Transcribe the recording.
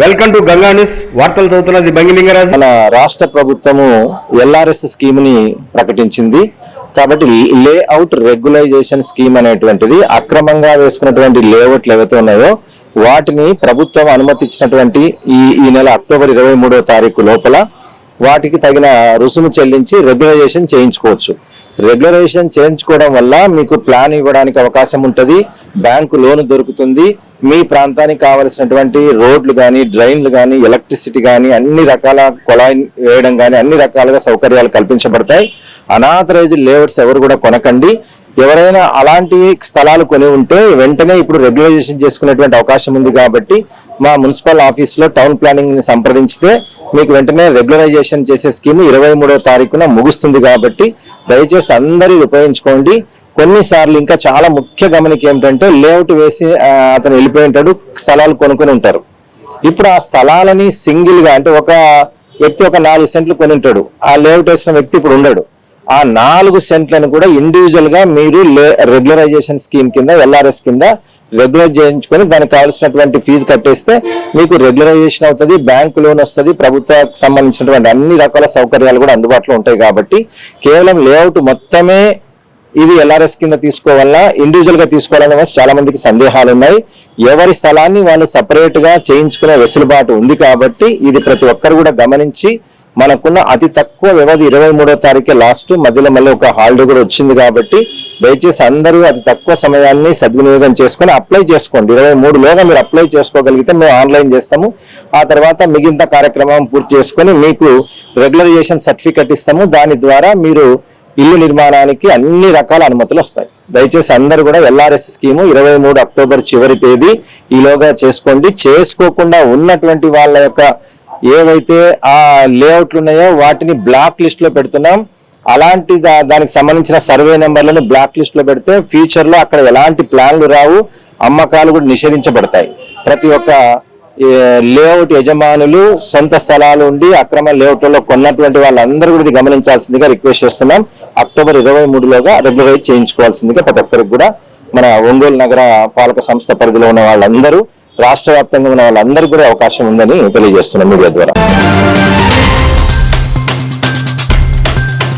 Welcome to Ganga news వార్తలు చదువుతున్నది బంగిలింగరాజు మన రాష్ట్ర ప్రభుత్వము ఎల్ఆర్ఎస్ స్కీమ్ని ప్రకటించింది. కాబట్టి లేఅవుట్ రెగ్యులైజేషన్ స్కీమ్ అనేటువంటిది అక్రమంగా వేసుకున్నటువంటి లేఅవుట్లు ఏవైతే ఉన్నాయో వాటిని ప్రభుత్వం అనుమతించినటువంటి ఈ ఈ నెల అక్టోబర్ ఇరవై మూడో తారీఖు లోపల వాటికి తగిన రుసుము చెల్లించి రెగ్యులైజేషన్ చేయించుకోవచ్చు. రెగ్యులరైజేషన్ చేయించుకోవడం వల్ల మీకు ప్లాన్ ఇవ్వడానికి అవకాశం ఉంటుంది. బ్యాంకు లోన్ దొరుకుతుంది. మీ ప్రాంతానికి కావలసినటువంటి రోడ్లు కానీ డ్రైన్లు కానీ ఎలక్ట్రిసిటీ కానీ అన్ని రకాల కొలాయి వేయడం కానీ అన్ని రకాలుగా సౌకర్యాలు కల్పించబడతాయి. అనాథరైజ్డ్ లేఅవుట్స్ ఎవరు కూడా కొనకండి. ఎవరైనా అలాంటి స్థలాలు కొని ఉంటే వెంటనే ఇప్పుడు రెగ్యులైజేషన్ చేసుకునేటువంటి అవకాశం ఉంది కాబట్టి మా మున్సిపల్ ఆఫీస్లో టౌన్ ప్లానింగ్ని సంప్రదించితే మీకు వెంటనే రెగ్యులరైజేషన్ చేసే స్కీమ్ ఇరవై మూడో తారీఖున ముగుస్తుంది కాబట్టి దయచేసి అందరూ ఉపయోగించుకోండి. కొన్నిసార్లు ఇంకా చాలా ముఖ్య గమనిక ఏమిటంటే లేఅవుట్ వేసి అతను వెళ్ళిపోయి ఉంటాడు స్థలాలు కొనుక్కొని ఉంటారు. ఇప్పుడు ఆ స్థలాలని సింగిల్గా అంటే ఒక వ్యక్తి ఒక నాలుగు సెంట్లు కొని ఉంటాడు. ఆ లేఅవుట్ వేసిన వ్యక్తి ఇప్పుడు ఉండడు. ఆ నాలుగు సెంట్లను కూడా ఇండివిజువల్గా మీరు రెగ్యులరైజేషన్ స్కీమ్ కింద ఎల్ఆర్ఎస్ కింద రెగ్యులైజ్ చేయించుకొని దానికి కావాల్సినటువంటి ఫీజు కట్టేస్తే మీకు రెగ్యులరైజేషన్ అవుతుంది బ్యాంక్ లోన్ వస్తుంది ప్రభుత్వానికి సంబంధించినటువంటి అన్ని రకాల సౌకర్యాలు కూడా అందుబాటులో ఉంటాయి కాబట్టి కేవలం లేఅవుట్ మొత్తమే ఇది ఎల్ఆర్ఎస్ కింద తీసుకోవాలా ఇండివిజువల్గా తీసుకోవాలన్న చాలా మందికి సందేహాలు ఉన్నాయి ఎవరి స్థలాన్ని వాళ్ళు సపరేట్గా చేయించుకునే వెసులుబాటు ఉంది కాబట్టి ఇది ప్రతి ఒక్కరు కూడా గమనించి మనకున్న అతి తక్కువ వ్యవధి ఇరవై మూడో తారీఖే లాస్ట్ మధ్యలో మళ్ళీ ఒక హాలిడే కూడా వచ్చింది కాబట్టి దయచేసి అందరూ అతి తక్కువ సమయాన్ని సద్వినియోగం చేసుకొని అప్లై చేసుకోండి. ఇరవై మూడులోగా మీరు అప్లై చేసుకోగలిగితే మేము ఆన్లైన్ చేస్తాము. ఆ తర్వాత మిగిలిన కార్యక్రమం పూర్తి చేసుకొని మీకు రెగ్యులరైజేషన్ సర్టిఫికెట్ ఇస్తాము. దాని ద్వారా మీరు ఇల్లు నిర్మాణానికి అన్ని రకాల అనుమతులు వస్తాయి. దయచేసి అందరూ కూడా ఎల్ఆర్ఎస్ స్కీము ఇరవై మూడు అక్టోబర్ చివరి తేదీ ఈలోగా చేసుకోండి. చేసుకోకుండా ఉన్నటువంటి వాళ్ళ యొక్క ఏవైతే ఆ లేఅవుట్లు ఉన్నాయో వాటిని బ్లాక్ లిస్ట్లో పెడుతున్నాం. అలాంటి దా- దానికి సంబంధించిన సర్వే నెంబర్లను బ్లాక్ లిస్ట్లో పెడితే ఫ్యూచర్లో అక్కడ ఎలాంటి ప్లాన్లు రావు అమ్మకాలు కూడా నిషేధించబడతాయి. ప్రతి ఒక్క లేఅవుట్ యజమానులు సొంత స్థలాలు ఉండి అక్రమ లేఅవుట్లలో కొన్నటువంటి వాళ్ళందరూ కూడా ఇది గమనించాల్సిందిగా రిక్వెస్ట్ చేస్తున్నాం. అక్టోబర్ ఇరవై మూడులోగా రెగ్యులరైజ్ చేయించుకోవాల్సిందిగా ప్రతి ఒక్కరికి కూడా మన ఒంగోలు నగర పాలక సంస్థ పరిధిలో ఉన్న వాళ్ళందరూ రాష్ట్ర వ్యాప్తంగా ఉన్న వాళ్ళందరికీ కూడా అవకాశం ఉందని తెలియజేస్తున్నాం మీడియా ద్వారా.